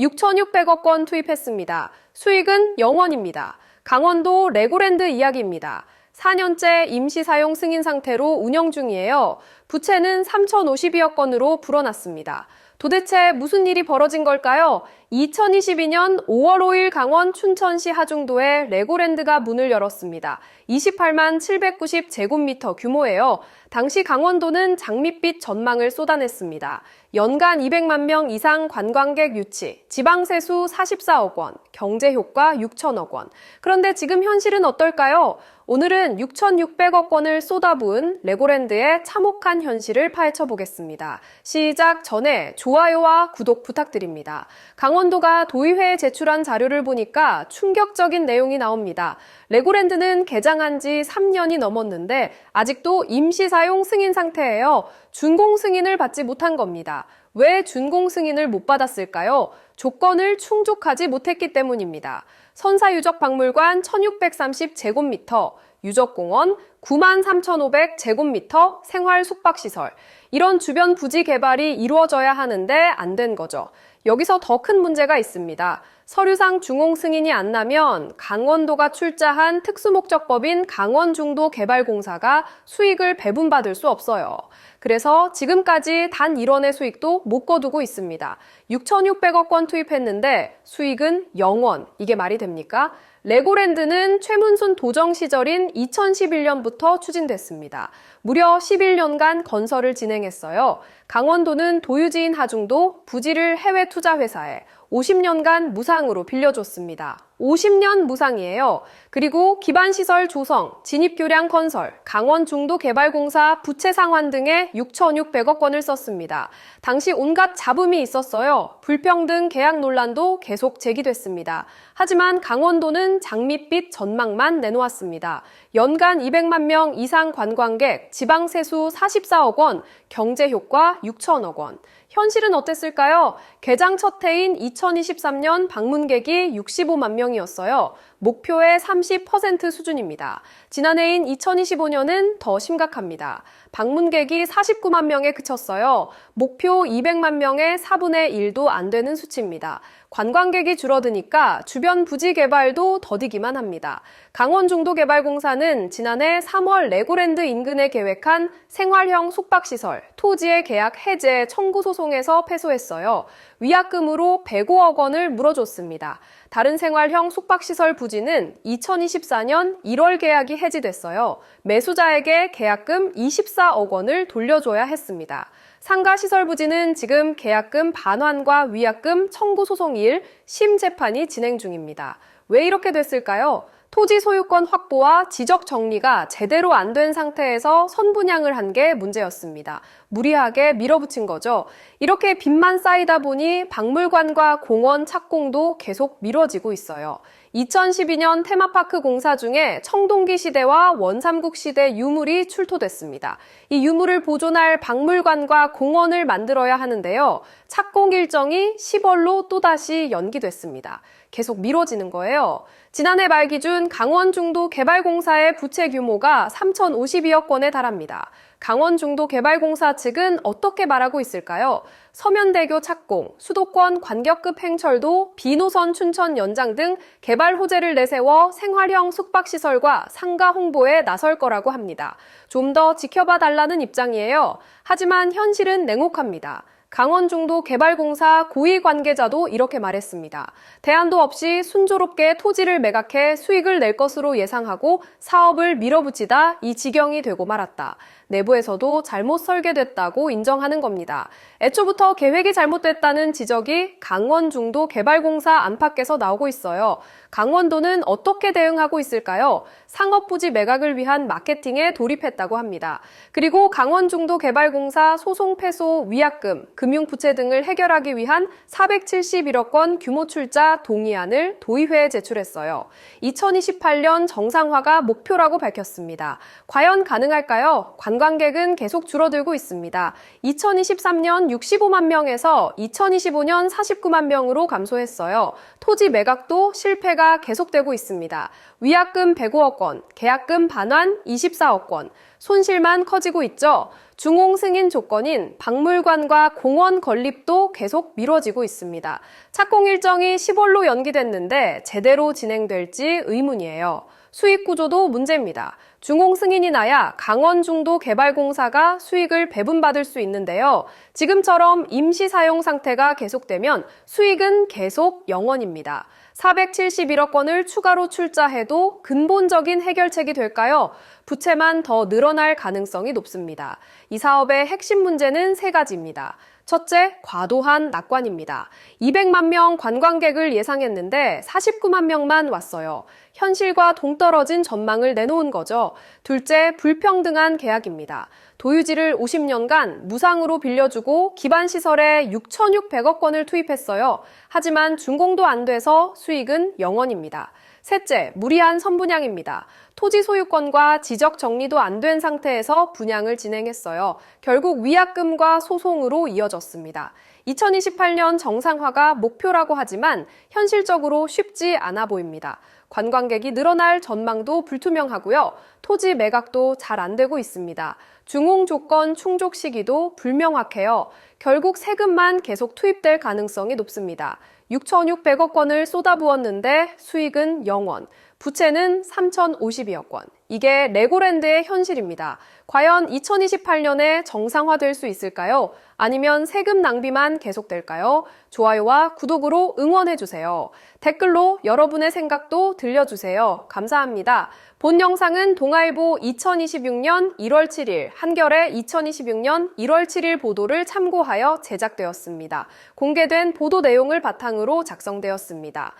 6,600억 원 투입했습니다. 수익은 0원입니다. 강원도 레고랜드 이야기입니다. 4년째 임시 사용 승인 상태로 운영 중이에요. 부채는 3,052억 원으로 불어났습니다. 도대체 무슨 일이 벌어진 걸까요? 2022년 5월 5일 강원 춘천시 하중도에 레고랜드가 문을 열었습니다. 28만 790 제곱미터 규모예요. 당시 강원도는 장밋빛 전망을 쏟아냈습니다. 연간 200만 명 이상 관광객 유치, 지방세수 44억 원, 경제효과 6천억 원. 그런데 지금 현실은 어떨까요? 오늘은 6,600억 원을 쏟아부은 레고랜드의 참혹한 현실을 파헤쳐 보겠습니다. 시작 전에 좋아요와 구독 부탁드립니다. 강원도가 도의회에 제출한 자료를 보니까 충격적인 내용이 나옵니다. 레고랜드는 개장한 지 3년이 넘었는데 아직도 임시 사용 승인 상태예요. 준공 승인을 받지 못한 겁니다. 왜 준공 승인을 못 받았을까요? 조건을 충족하지 못했기 때문입니다. 선사유적박물관 1630제곱미터, 유적공원 93,500 제곱미터 생활 숙박시설. 이런 주변 부지 개발이 이루어져야 하는데 안 된 거죠. 여기서 더 큰 문제가 있습니다. 서류상 중공 승인이 안 나면 강원도가 출자한 특수목적법인 강원중도개발공사가 수익을 배분받을 수 없어요. 그래서 지금까지 단 1원의 수익도 못 거두고 있습니다. 6,600억 원 투입했는데 수익은 0원. 이게 말이 됩니까? 레고랜드는 최문순 도정 시절인 2011년부터 추진됐습니다. 무려 11년간 건설을 진행했어요. 강원도는 도유지인 하중도 부지를 해외 투자 회사에 50년간 무상으로 빌려줬습니다. 50년 무상이에요. 그리고 기반시설 조성, 진입교량 건설, 강원 중도 개발공사 부채 상환 등에 6,600억 원을 썼습니다. 당시 온갖 잡음이 있었어요. 불평등 계약 논란도 계속 제기됐습니다. 하지만 강원도는 장밋빛 전망만 내놓았습니다. 연간 200만 명 이상 관광객, 지방세수 44억 원, 경제효과 6천억 원. 현실은 어땠을까요? 개장 첫 해인 2023년 방문객이 65만 명이었어요. 목표의 30% 수준입니다. 지난해인 2025년은 더 심각합니다. 방문객이 49만 명에 그쳤어요. 목표 200만 명의 4분의 1도 안 되는 수치입니다. 관광객이 줄어드니까 주변 부지 개발도 더디기만 합니다. 강원중도개발공사는 지난해 3월 레고랜드 인근에 계획한 생활형 숙박시설, 토지의 계약 해제 청구 소송에서 패소했어요. 위약금으로 105억 원을 물어줬습니다. 다른 생활형 숙박시설 부지는 2024년 1월 계약이 해지됐어요. 매수자에게 계약금 24억 원을 돌려줘야 했습니다. 상가 시설 부지는 지금 계약금 반환과 위약금 청구 소송 일 심재판이 진행 중입니다. 왜 이렇게 됐을까요? 토지 소유권 확보와 지적 정리가 제대로 안 된 상태에서 선분양을 한 게 문제였습니다. 무리하게 밀어붙인 거죠. 이렇게 빚만 쌓이다 보니 박물관과 공원 착공도 계속 미뤄지고 있어요. 2012년 테마파크 공사 중에 청동기 시대와 원삼국 시대 유물이 출토됐습니다. 이 유물을 보존할 박물관과 공원을 만들어야 하는데요. 착공 일정이 10월로 또다시 연기됐습니다. 계속 미뤄지는 거예요. 지난해 말 기준 강원 중도 개발공사의 부채 규모가 3,052억 원에 달합니다. 강원 중도 개발공사 측은 어떻게 말하고 있을까요? 서면대교 착공, 수도권 관격급 행철도, 비노선 춘천 연장 등 개발 호재를 내세워 생활형 숙박시설과 상가 홍보에 나설 거라고 합니다. 좀 더 지켜봐 달라는 입장이에요. 하지만 현실은 냉혹합니다. 강원중도 개발공사 고위 관계자도 이렇게 말했습니다. 대안도 없이 순조롭게 토지를 매각해 수익을 낼 것으로 예상하고 사업을 밀어붙이다 이 지경이 되고 말았다. 내부에서도 잘못 설계됐다고 인정하는 겁니다. 애초부터 계획이 잘못됐다는 지적이 강원 중도 개발공사 안팎에서 나오고 있어요. 강원도는 어떻게 대응하고 있을까요? 상업부지 매각을 위한 마케팅에 돌입했다고 합니다. 그리고 강원 중도 개발공사 소송 패소 위약금, 금융부채 등을 해결하기 위한 471억 원 규모 출자 동의안을 도의회에 제출했어요. 2028년 정상화가 목표라고 밝혔습니다. 과연 가능할까요? 관광객은 계속 줄어들고 있습니다. 2023년 65만 명에서 2025년 49만 명으로 감소했어요. 토지 매각도 실패가 계속되고 있습니다. 위약금 105억 원, 계약금 반환 24억 원, 손실만 커지고 있죠. 중공 승인 조건인 박물관과 공원 건립도 계속 미뤄지고 있습니다. 착공 일정이 10월로 연기됐는데 제대로 진행될지 의문이에요. 수익 구조도 문제입니다. 중공 승인이 나야 강원 중도 개발공사가 수익을 배분받을 수 있는데요. 지금처럼 임시 사용 상태가 계속되면 수익은 계속 0원입니다. 471억 원을 추가로 출자해도 근본적인 해결책이 될까요? 부채만 더 늘어날 가능성이 높습니다. 이 사업의 핵심 문제는 세 가지입니다. 첫째, 과도한 낙관입니다. 200만 명 관광객을 예상했는데 49만 명만 왔어요. 현실과 동떨어진 전망을 내놓은 거죠. 둘째, 불평등한 계약입니다. 도유지를 50년간 무상으로 빌려주고 기반 시설에 6,600억 원을 투입했어요. 하지만 준공도 안 돼서 수익은 0원입니다. 셋째, 무리한 선분양입니다. 토지 소유권과 지적 정리도 안 된 상태에서 분양을 진행했어요. 결국 위약금과 소송으로 이어졌습니다. 2028년 정상화가 목표라고 하지만 현실적으로 쉽지 않아 보입니다. 관광객이 늘어날 전망도 불투명하고요. 토지 매각도 잘 안 되고 있습니다. 중공 조건 충족 시기도 불명확해요. 결국 세금만 계속 투입될 가능성이 높습니다. 6,600억 원을 쏟아부었는데 수익은 0원, 부채는 3,052억 원. 이게 레고랜드의 현실입니다. 과연 2028년에 정상화될 수 있을까요? 아니면 세금 낭비만 계속될까요? 좋아요와 구독으로 응원해주세요. 댓글로 여러분의 생각도 들려주세요. 감사합니다. 본 영상은 동아일보 2026년 1월 7일, 한겨레 2026년 1월 7일 보도를 참고하여 제작되었습니다. 공개된 보도 내용을 바탕으로 작성되었습니다.